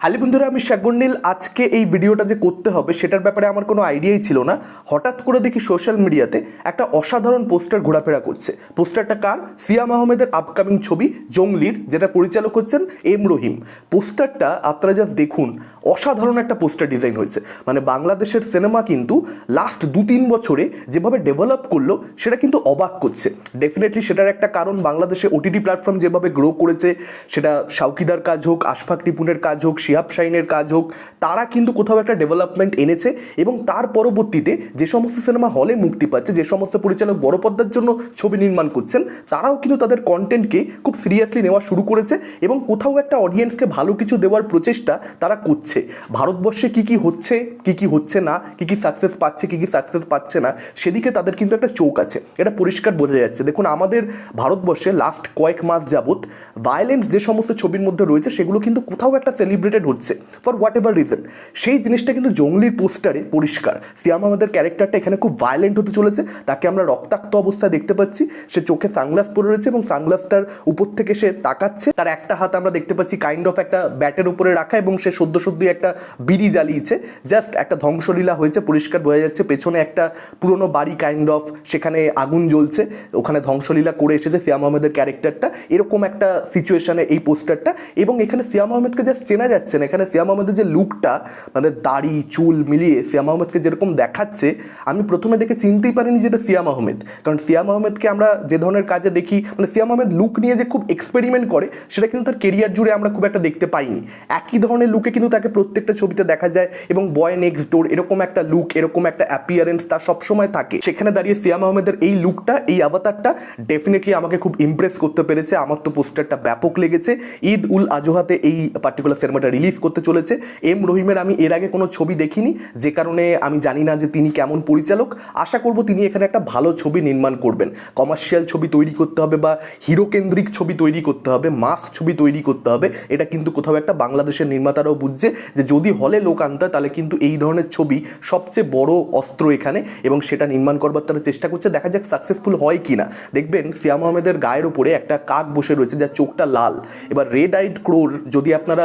Hello বন্ধুরা, আমি শাগুন্ডিল আজকে এই ভিডিওটা যে করতে হবে, সেটার ব্যাপারে আমার কোনো আইডিয়াই ছিল না। হঠাৎ করে দেখি সোশ্যাল মিডিয়াতে একটা অসাধারণ পোস্টার ঘোরাফেরা করছে। পোস্টারটা কার? সিয়াম আহমেদের আপকামিং ছবি জঙ্গলির, যেটা পরিচালক হচ্ছেন এম রহিম। পোস্টারটা আপনারা জাস্ট দেখুন, অসাধারণ একটা পোস্টার ডিজাইন হয়েছে। মানে বাংলাদেশের সিনেমা কিন্তু লাস্ট দু তিন বছরে যেভাবে ডেভেলপ করল, সেটা কিন্তু অবাক করছে। ডেফিনেটলি সেটার একটা কারণ, বাংলাদেশে ওটিটি প্ল্যাটফর্ম যেভাবে গ্রো করেছে, সেটা শাউকিদার কাজ হোক, আশফাক টিপুনের কাজ হোক শিহাব শাইনের কাজ হোক, তারা কিন্তু কোথাও একটা ডেভেলপমেন্ট এনেছে এবং তার পরবর্তীতে যে সমস্ত সিনেমা হলে মুক্তি পাচ্ছে, যে সমস্ত পরিচালক বড় পর্দার জন্য ছবি নির্মাণ করছেন, তারাও কিন্তু তাদের কন্টেন্টকে খুব সিরিয়াসলি নেওয়া শুরু করেছে এবং কোথাও একটা অডিয়েন্সকে ভালো কিছু দেওয়ার প্রচেষ্টা তারা করছে। ভারতবর্ষে কি কি হচ্ছে, কি কি হচ্ছে না, কি কি সাকসেস পাচ্ছে, কি কি সাকসেস পাচ্ছে না, সেদিকে তাদের কিন্তু একটা চোখ আছে। এটা পরিষ্কার বোঝা যাচ্ছে। দেখুন, আমাদের ভারতবর্ষে লাস্ট কয়েক মাস যাবত ভায়োলেন্স যে সমস্ত ছবির মধ্যে রয়েছে, সেগুলো কিন্তু কোথাও একটা সেলিব্রেটেড হচ্ছে ফর হোয়াট এভার রিজন সেই জিনিসটা কিন্তু জঙ্গলির পোস্টারে পরিষ্কার। সিয়াম আমাদের ক্যারেক্টারটা এখানে খুব ভায়োলেন্ট হতে চলেছে। তাকে আমরা রক্তাক্ত অবস্থায় দেখতে পাচ্ছি। সে চোখে সানগ্লাস পরে রয়েছে এবং সানগ্লাসটার উপর থেকে সে তাকাচ্ছে। তার একটা হাত আমরা দেখতে পাচ্ছি কাইন্ড অফ একটা ব্যাটের উপরে রাখা এবং সে সদ্য সদ্য একটা বিড়ি জ্বালিয়েছে। জাস্ট একটা ধ্বংসলীলা হয়েছে, পরিষ্কার বোঝা যাচ্ছে। পেছনে একটা পুরনো বাড়ি কাইন্ড অফ সেখানে আগুন জ্বলছে। ওখানে ধ্বংসলীলা করে এসেছে সিয়াম আহমেদের ক্যারেক্টারটা। এরকম একটা সিচুয়েশনে এই পোস্টারটা এবং এখানে সিয়াম আহমেদকে জাস্ট চেনা যাচ্ছে না এখানে সিয়াম আহমেদের যে লুকটা মানে দাড়ি, চুল মিলিয়ে সিয়াম আহমেদকে যেরকম দেখাচ্ছে, আমি প্রথমে দেখে চিনতেই পারিনি যে এটা সিয়াম আহমেদ কারণ সিয়াম আহমেদকে আমরা যে ধরনের কাজে দেখি মানে সিয়াম আহমেদ লুক নিয়ে যে খুব এক্সপেরিমেন্ট করে, সেটা কিন্তু তার কেরিয়ার জুড়ে আমরা খুব একটা দেখতে পাইনি। একই ধরনের লুকে কিন্তু তাকে প্রত্যেকটা ছবিতে দেখা যায় এবং বয় নেক্সট ডোর এরকম একটা লুক এরকম একটা অ্যাপিয়ারেন্স তার সবসময় থাকে। সেখানে দাঁড়িয়ে সিয়াম আহমেদের এই লুকটা এই আবাতারটা ডেফিনেটলি আমাকে খুব ইমপ্রেস করতে পেরেছে। আমার তো পোস্টারটা ব্যাপক লেগেছে। ঈদ উল আজহাতে এই পার্টিকুলার সিনেমাটা রিলিজ করতে চলেছে। এম রহিমের আমি এর আগে কোনো ছবি দেখিনি, যে কারণে আমি জানি না যে তিনি কেমন পরিচালক। আশা করব তিনি এখানে একটা ভালো ছবি নির্মাণ করবেন। কমার্শিয়াল ছবি তৈরি করতে হবে বা হিরো কেন্দ্রিক ছবি তৈরি করতে হবে মাস ছবি তৈরি করতে হবে। এটা কিন্তু কোথাও একটা বাংলাদেশের নির্মাতারাও বুঝছে যে যদি হলে লোক আনতে তাহলে কিন্তু এই ধরনের ছবি সবচেয়ে বড় অস্ত্র এখানে এবং সেটা নির্মাণ করবার তারা চেষ্টা করছে। দেখা যাক সাকসেসফুল হয় কি না দেখবেন সিয়াম আহমেদের গায়ের উপরে একটা কাক বসে রয়েছে, যার চোখটা লাল। এবার রেড আইড ক্রোর যদি আপনারা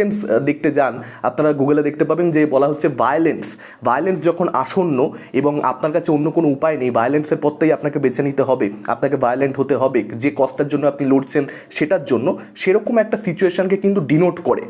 সিগনিফিকেন্স দেখতে যান, আপনারা গুগলে দেখতে পাবেন যে বলা হচ্ছে ভায়োলেন্স ভায়োলেন্স যখন আসন্ন এবং আপনার কাছে অন্য কোনো উপায় নেই ভায়োলেন্সের পথটাই আপনাকে বেছে নিতে হবে, আপনাকে ভায়োলেন্ট হতে হবে, যে কষ্টের জন্য আপনি লড়ছেন সেটার জন্য সেরকম একটা সিচুয়েশনকে কিন্তু ডিনোট করে।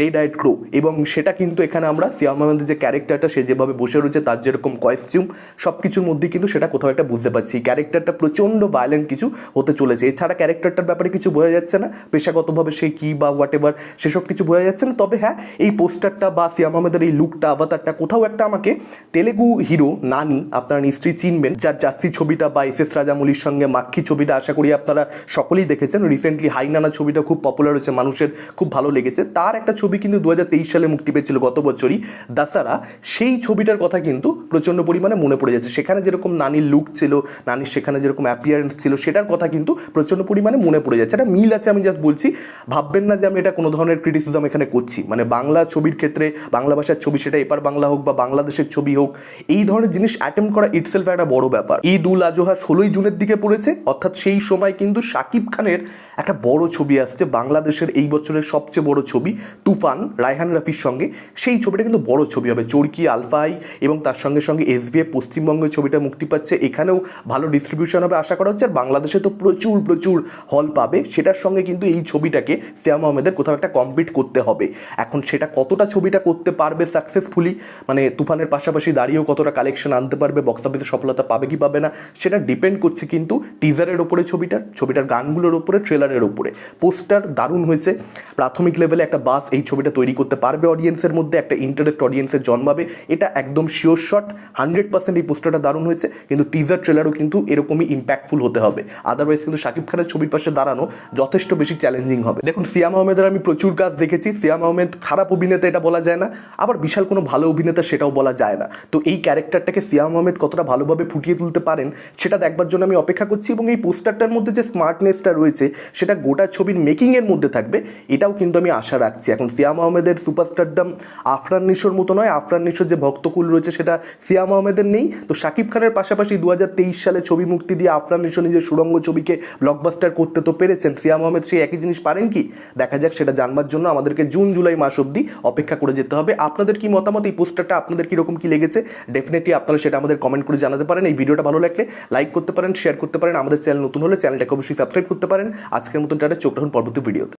রেড আইড ক্রো এবং সেটা কিন্তু এখানে আমরা সিয়াম আহমেদের যে ক্যারেক্টারটা সে যেভাবে বসে রয়েছে, তার যেরকম কয়েস্টিউম সব কিছুর মধ্যে কিন্তু সেটা কোথাও একটা বুঝতে পারছি। ক্যারেক্টারটা প্রচণ্ড ভায়োলেন্ট কিছু হতে চলেছে। এছাড়া ক্যারেক্টারটার ব্যাপারে কিছু বোঝা যাচ্ছে না, পেশাগতভাবে সে কী বা হোয়াট এভার সেসব কিছু বোঝা যাচ্ছে না তবে হ্যাঁ এই পোস্টারটা বা সিয়াম আহমেদের এই লুকটা আবাতারটা কোথাও একটা আমাকে তেলেগু হিরো, নানি, আপনারা নিশ্চয়ই চিনবেন, যার জাস্তি ছবিটা বা এস এস রাজামৌলির সঙ্গে মাক্ষী ছবিটা আশা করি আপনারা সকলেই দেখেছেন। রিসেন্টলি হাইনানা ছবিটা খুব পপুলার হয়েছে, মানুষের খুব ভালো লেগেছে। তার একটা ছবি কিন্তু দু হাজার তেইশ সালে মুক্তি পেয়েছিল গত বছরই, দাসারা। সেই ছবিটার কথা কিন্তু প্রচণ্ড পরিমাণে মনে পড়ে যাচ্ছে। সেখানে যেরকম নানির লুক ছিল, নানির সেখানে যেরকম অ্যাপিয়ারেন্স ছিল, সেটার কথা কিন্তু প্রচণ্ড পরিমাণে মনে পড়ে যাচ্ছে। একটা মিল আছে আমি জাস্ট বলছি। ভাববেন না যে আমি এটা কোনো ধরনের ক্রিটিসিজম এখানে করছি। মানে বাংলা ছবির ক্ষেত্রে, বাংলা ভাষার ছবি সেটা এপার বাংলা হোক বা বাংলাদেশের ছবি হোক, এই ধরনের জিনিস অ্যাটেম্প করা ইটসেলফ একটা বড় ব্যাপার। ঈদ উল আজহা ষোলোই জুনের দিকে পড়েছে, অর্থাৎ সেই সময় কিন্তু শাকিব খানের একটা বড় ছবি আসছে, বাংলাদেশের এই বছরের সবচেয়ে বড় ছবি, তুফান, রায়হান রাফির সঙ্গে। সেই ছবিটা কিন্তু বড় ছবি হবে, চরকি, আলফাই এবং তার সঙ্গে সঙ্গে এস এসবিএফ পশ্চিমবঙ্গের ছবিটা মুক্তি পাচ্ছে। এখানেও ভালো ডিস্ট্রিবিউশন হবে আশা করা হচ্ছে, আর বাংলাদেশে তো প্রচুর প্রচুর হল পাবে। সেটার সঙ্গে কিন্তু এই ছবিটাকে শ্যাম আহমেদের কোথাও একটা কমপ্লিট করতে হবে। এখন সেটা কতটা ছবিটা করতে পারবে সাকসেসফুলি মানে তুফানের পাশাপাশি দাঁড়িয়েও কতটা কালেকশন আনতে পারবে বক্স অফিসে সফলতা পাবে কি পাবে না, সেটা ডিপেন্ড করছে কিন্তু টিজারের ওপরে ছবিটার ছবিটার গানগুলোর ওপরে ট্রেলারের ওপরে। পোস্টার দারুণ হয়েছে। প্রাথমিক লেভেলে একটা বাস এই ছবিটা তৈরি করতে পারবে অডিয়েন্সের মধ্যে, একটা ইন্টারেস্ট অডিয়েন্সের জন্মাবে। এটা একদম শিওর শট হান্ড্রেড পার্সেন্ট এই পোস্টারটা দারুণ হয়েছে। কিন্তু টিজার ট্রেলারও কিন্তু এরকমই ইম্প্যাক্টফুল হতে হবে। আদারওয়াইজ কিন্তু শাকিব খানের ছবির পাশে দাঁড়ানো যথেষ্ট বেশি চ্যালেঞ্জিং হবে। দেখুন, সিয়াম আহমেদের আমি প্রচুর কাজ দেখেছি। সিয়াম আহমেদ খারাপ অভিনেতা এটা বলা যায় না, আবার বিশাল কোনো ভালো অভিনেতা সেটাও বলা যায় না। তো এই ক্যারেক্টারটাকে সিয়াম আহমেদ কতটা ভালোভাবে ফুটিয়ে তুলতে পারেন, সেটা দেখবার জন্য আমি অপেক্ষা করছি এবং এই পোস্টারটার মধ্যে যে স্মার্টনেসটা রয়েছে, সেটা গোটা ছবির মেকিংয়ের মধ্যে থাকবে, এটাও কিন্তু আমি আশা রাখছি। এখন সিয়াম আহমেদের সুপারস্টারডাম আফরান নিশোর মতো নয়, আফরান নিশোর যে ভক্তকুল রয়েছে সেটা সিয়াম আহমেদের নেই। তো শাকিব খানের পাশাপাশি দু হাজার তেইশ সালে ছবি মুক্তি দিয়ে আফরান নিশো নিজের সুরঙ্গ ছবিকে ব্লকবাস্টার করতে তো পেরেছেন সিয়াম আহমেদ সেই একই জিনিস পারেন কি? দেখা যাক, সেটা জানবার জন্য আমাদেরকে জুন, জুলাই মাস অবধি অপেক্ষা করে যেতে হবে। আপনাদের কি মতামত? এই পোস্টারটা আপনাদের কীরকম কী লেগেছে? ডেফিনেটলি আপনারা সেটা আমাদের কমেন্ট করে জানাতে পারেন। এই ভিডিওটা ভালো লাগলে লাইক করতে পারেন শেয়ার করতে পারেন। আমাদের চ্যানেল নতুন হলে চ্যানেলটাকে অবশ্যই সাবস্ক্রাইব করতে পারেন। আজকের মতন টাটা, চোখ রাখুন পরবর্তী ভিডিওতে